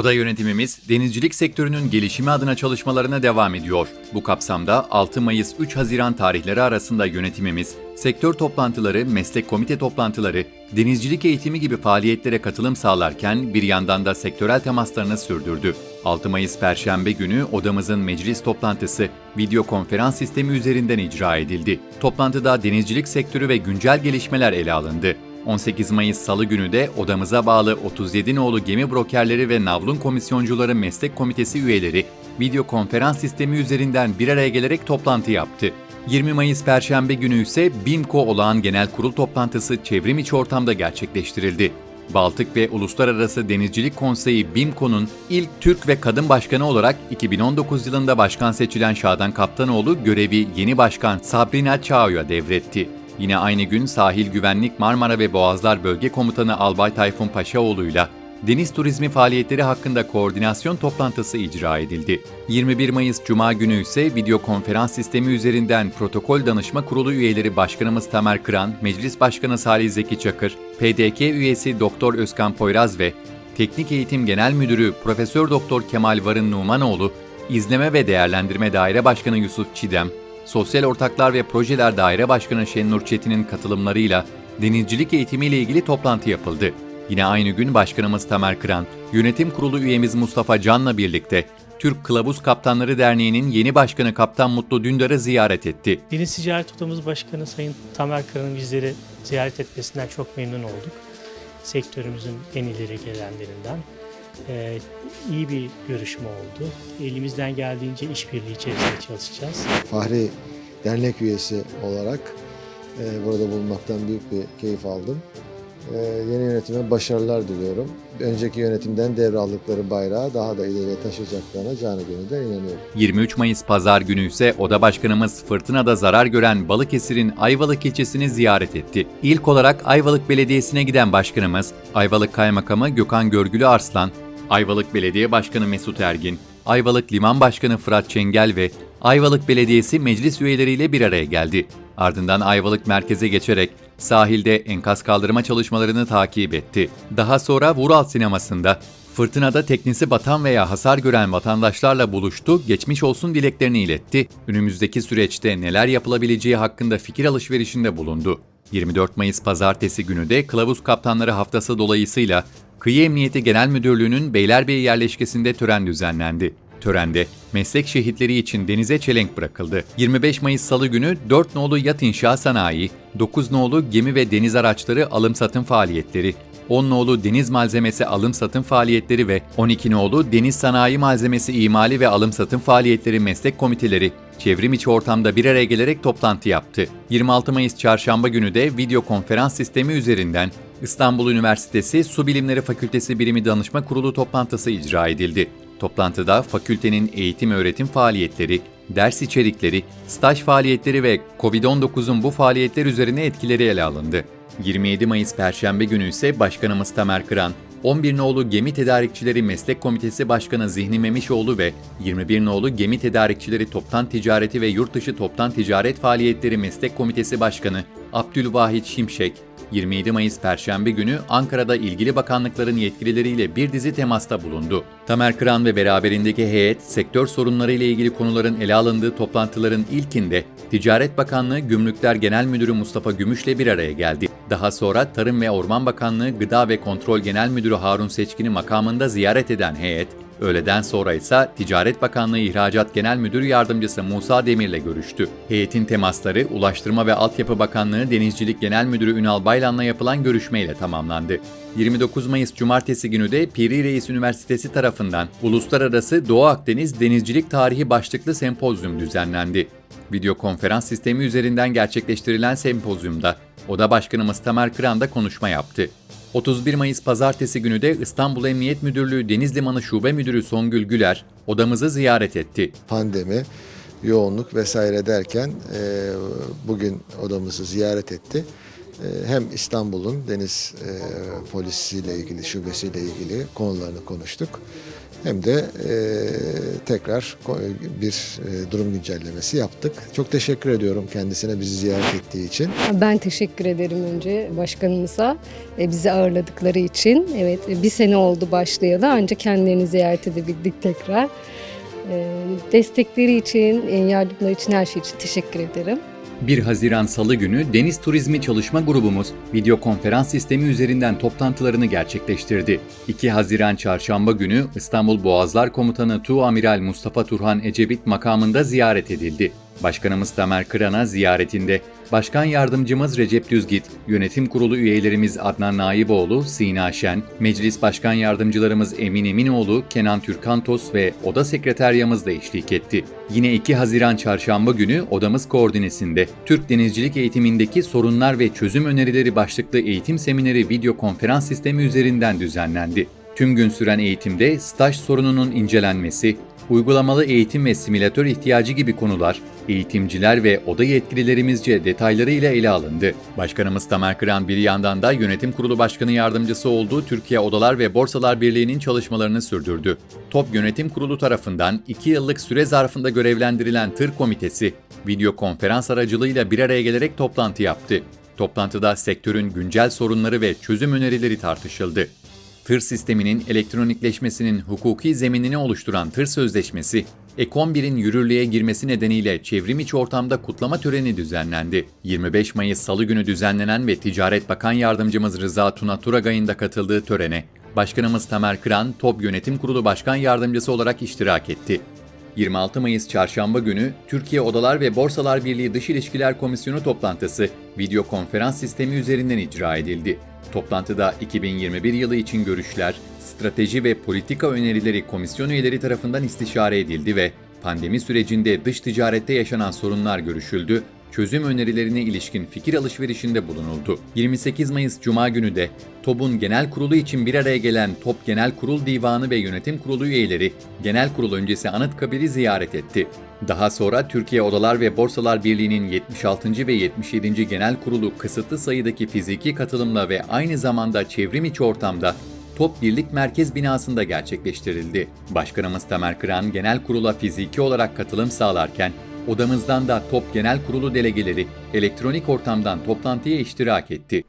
Oda yönetimimiz denizcilik sektörünün gelişimi adına çalışmalarına devam ediyor. Bu kapsamda 6 Mayıs 3 Haziran tarihleri arasında yönetimimiz sektör toplantıları, meslek komite toplantıları, denizcilik eğitimi gibi faaliyetlere katılım sağlarken bir yandan da sektörel temaslarını sürdürdü. 6 Mayıs Perşembe günü odamızın meclis toplantısı video konferans sistemi üzerinden icra edildi. Toplantıda denizcilik sektörü ve güncel gelişmeler ele alındı. 18 Mayıs Salı günü de odamıza bağlı 37 nolu gemi brokerleri ve navlun komisyoncuları meslek komitesi üyeleri video konferans sistemi üzerinden bir araya gelerek toplantı yaptı. 20 Mayıs Perşembe günü ise BİMKO olağan genel kurul toplantısı çevrim içi ortamda gerçekleştirildi. Baltık ve Uluslararası Denizcilik Konseyi BİMKO'nun ilk Türk ve kadın başkanı olarak 2019 yılında başkan seçilen Şadan Kaptanoğlu görevi yeni başkan Sabrina Çağo'ya devretti. Yine aynı gün Sahil Güvenlik Marmara ve Boğazlar Bölge Komutanı Albay Tayfun Paşaoğlu'yla deniz turizmi faaliyetleri hakkında koordinasyon toplantısı icra edildi. 21 Mayıs Cuma günü ise video konferans sistemi üzerinden Protokol Danışma Kurulu üyeleri Başkanımız Tamer Kıran, Meclis Başkanı Salih Zeki Çakır, PDK üyesi Doktor Özkan Poyraz ve Teknik Eğitim Genel Müdürü Profesör Doktor Kemal Varın Numanoğlu, İzleme ve Değerlendirme Daire Başkanı Yusuf Çidem, Sosyal Ortaklar ve Projeler Daire Başkanı Şenur Çetin'in katılımlarıyla denizcilik eğitimiyle ilgili toplantı yapıldı. Yine aynı gün Başkanımız Tamer Kıran, Yönetim Kurulu üyemiz Mustafa Can'la birlikte Türk Kılavuz Kaptanları Derneği'nin yeni başkanı Kaptan Mutlu Dündar'ı ziyaret etti. Deniz Ticaret Odamız Başkanı Sayın Tamer Kıran'ın bizleri ziyaret etmesinden çok memnun olduk. Sektörümüzün en ileri gelenlerinden. Ee, iyi bir görüşme oldu. Elimizden geldiğince işbirliği içerisinde çalışacağız. Fahri dernek üyesi olarak e, burada bulunmaktan büyük bir keyif aldım. E, yeni yönetime başarılar diliyorum. Önceki yönetimden devraldıkları bayrağı daha da ileriye taşıyacaklarına canı gönülden inanıyorum. 23 Mayıs Pazar günü ise Oda Başkanımız fırtınada zarar gören Balıkesir'in Ayvalık ilçesini ziyaret etti. İlk olarak Ayvalık Belediyesi'ne giden başkanımız, Ayvalık Kaymakamı Gökhan Görgülü Arslan, Ayvalık Belediye Başkanı Mesut Ergin, Ayvalık Liman Başkanı Fırat Çengel ve Ayvalık Belediyesi meclis üyeleriyle bir araya geldi. Ardından Ayvalık merkeze geçerek sahilde enkaz kaldırma çalışmalarını takip etti. Daha sonra Vural sinemasında fırtınada teknesi batan veya hasar gören vatandaşlarla buluştu, geçmiş olsun dileklerini iletti. Önümüzdeki süreçte neler yapılabileceği hakkında fikir alışverişinde bulundu. 24 Mayıs pazartesi günü de Kılavuz Kaptanları Haftası dolayısıyla Kıyı Emniyeti Genel Müdürlüğü'nün Beylerbeyi yerleşkesinde tören düzenlendi. Törende meslek şehitleri için denize çelenk bırakıldı. 25 Mayıs Salı günü 4 nolu yat inşa sanayi, 9 nolu gemi ve deniz araçları alım satım faaliyetleri, 10 nolu deniz malzemesi alım satım faaliyetleri ve 12 nolu deniz sanayi malzemesi imali ve alım satım faaliyetleri meslek komiteleri çevrim içi ortamda bir araya gelerek toplantı yaptı. 26 Mayıs çarşamba günü de video konferans sistemi üzerinden İstanbul Üniversitesi Su Bilimleri Fakültesi Birimi Danışma Kurulu toplantısı icra edildi. Toplantıda fakültenin eğitim öğretim faaliyetleri, ders içerikleri, staj faaliyetleri ve COVID-19'un bu faaliyetler üzerine etkileri ele alındı. 27 Mayıs Perşembe günü ise Başkanımız Tamer Kıran, 11 nolu Gemi Tedarikçileri Meslek Komitesi Başkanı Zihni Memişoğlu ve 21 nolu Gemi Tedarikçileri Toptan Ticareti ve Yurtdışı Toptan Ticaret Faaliyetleri Meslek Komitesi Başkanı Abdülvahit Şimşek, 27 Mayıs Perşembe günü Ankara'da ilgili bakanlıkların yetkilileriyle bir dizi temasta bulundu. Tamer Kıran ve beraberindeki heyet, sektör sorunları ile ilgili konuların ele alındığı toplantıların ilkinde Ticaret Bakanlığı Gümrükler Genel Müdürü Mustafa Gümüş'le bir araya geldi. Daha sonra Tarım ve Orman Bakanlığı Gıda ve Kontrol Genel Müdürü Harun Seçkin'i makamında ziyaret eden heyet, Öğleden sonra ise Ticaret Bakanlığı İhracat Genel Müdür Yardımcısı Musa Demir'le görüştü. Heyetin temasları Ulaştırma ve Altyapı Bakanlığı Denizcilik Genel Müdürü Ünal Baylan'la yapılan görüşmeyle tamamlandı. 29 Mayıs Cumartesi günü de Piri Reis Üniversitesi tarafından Uluslararası Doğu Akdeniz Denizcilik Tarihi başlıklı sempozyum düzenlendi. Video konferans sistemi üzerinden gerçekleştirilen sempozyumda Oda Başkanımız Tamer Kıran da konuşma yaptı. 31 Mayıs Pazartesi günü de İstanbul Emniyet Müdürlüğü Deniz Limanı Şube Müdürü Songül Güler odamızı ziyaret etti. Pandemi, yoğunluk vesaire derken e, bugün odamızı ziyaret etti. E, hem İstanbul'un deniz e, polisiyle ilgili, şubesiyle ilgili konularını konuştuk. Hem de e, tekrar bir e, durum güncellemesi yaptık. Çok teşekkür ediyorum kendisine bizi ziyaret ettiği için. Ben teşekkür ederim önce başkanımıza e, bizi ağırladıkları için. Evet e, bir sene oldu başlayalı ancak kendilerini ziyaret edebildik tekrar. E, Destekleri için, e, yardımları için her şey için teşekkür ederim. 1 Haziran Salı günü Deniz Turizmi Çalışma Grubumuz video konferans sistemi üzerinden toplantılarını gerçekleştirdi. 2 Haziran Çarşamba günü İstanbul Boğazlar Komutanı Tuğamiral Mustafa Turhan Ecevit makamında ziyaret edildi. Başkanımız Tamer Kıran'a ziyaretinde Başkan Yardımcımız Recep Düzgit, Yönetim Kurulu üyelerimiz Adnan Naiboğlu, Sina Şen, Meclis Başkan Yardımcılarımız Emin Eminoğlu, Kenan Türkantos ve Oda Sekreteryamız da eşlik etti. Yine 2 Haziran Çarşamba günü odamız koordinesinde Türk Denizcilik Eğitimindeki Sorunlar ve Çözüm Önerileri başlıklı eğitim semineri video konferans sistemi üzerinden düzenlendi. Tüm gün süren eğitimde staj sorununun incelenmesi, uygulamalı eğitim ve simülatör ihtiyacı gibi konular eğitimciler ve oda yetkililerimizce detaylarıyla ele alındı. Başkanımız Tamer Kıran bir yandan da Yönetim Kurulu Başkanı Yardımcısı olduğu Türkiye Odalar ve Borsalar Birliği'nin çalışmalarını sürdürdü. Top Yönetim Kurulu tarafından 2 yıllık süre zarfında görevlendirilen Tır Komitesi, video konferans aracılığıyla bir araya gelerek toplantı yaptı. Toplantıda sektörün güncel sorunları ve çözüm önerileri tartışıldı. Tır sisteminin elektronikleşmesinin hukuki zeminini oluşturan tır sözleşmesi, Ek11'in yürürlüğe girmesi nedeniyle çevrim içi ortamda kutlama töreni düzenlendi. 25 Mayıs Salı günü düzenlenen ve Ticaret Bakan Yardımcımız Rıza Tuna Turagay'ın da katıldığı törene, Başkanımız Tamer Kıran, TOP Yönetim Kurulu Başkan Yardımcısı olarak iştirak etti. 26 Mayıs Çarşamba günü Türkiye Odalar ve Borsalar Birliği Dış İlişkiler Komisyonu toplantısı video konferans sistemi üzerinden icra edildi. Toplantıda 2021 yılı için görüşler, strateji ve politika önerileri komisyon üyeleri tarafından istişare edildi ve pandemi sürecinde dış ticarette yaşanan sorunlar görüşüldü, çözüm önerilerine ilişkin fikir alışverişinde bulunuldu. 28 Mayıs Cuma günü de TOB'un genel kurulu için bir araya gelen TOP Genel Kurul Divanı ve Yönetim Kurulu üyeleri genel kurul öncesi Anıtkabir'i ziyaret etti. Daha sonra Türkiye Odalar ve Borsalar Birliği'nin 76. ve 77. Genel Kurulu kısıtlı sayıdaki fiziki katılımla ve aynı zamanda çevrim içi ortamda Top Birlik Merkez binasında gerçekleştirildi. Başkanımız Tamer Kıran genel kurula fiziki olarak katılım sağlarken, odamızdan da Top Genel Kurulu delegeleri elektronik ortamdan toplantıya iştirak etti.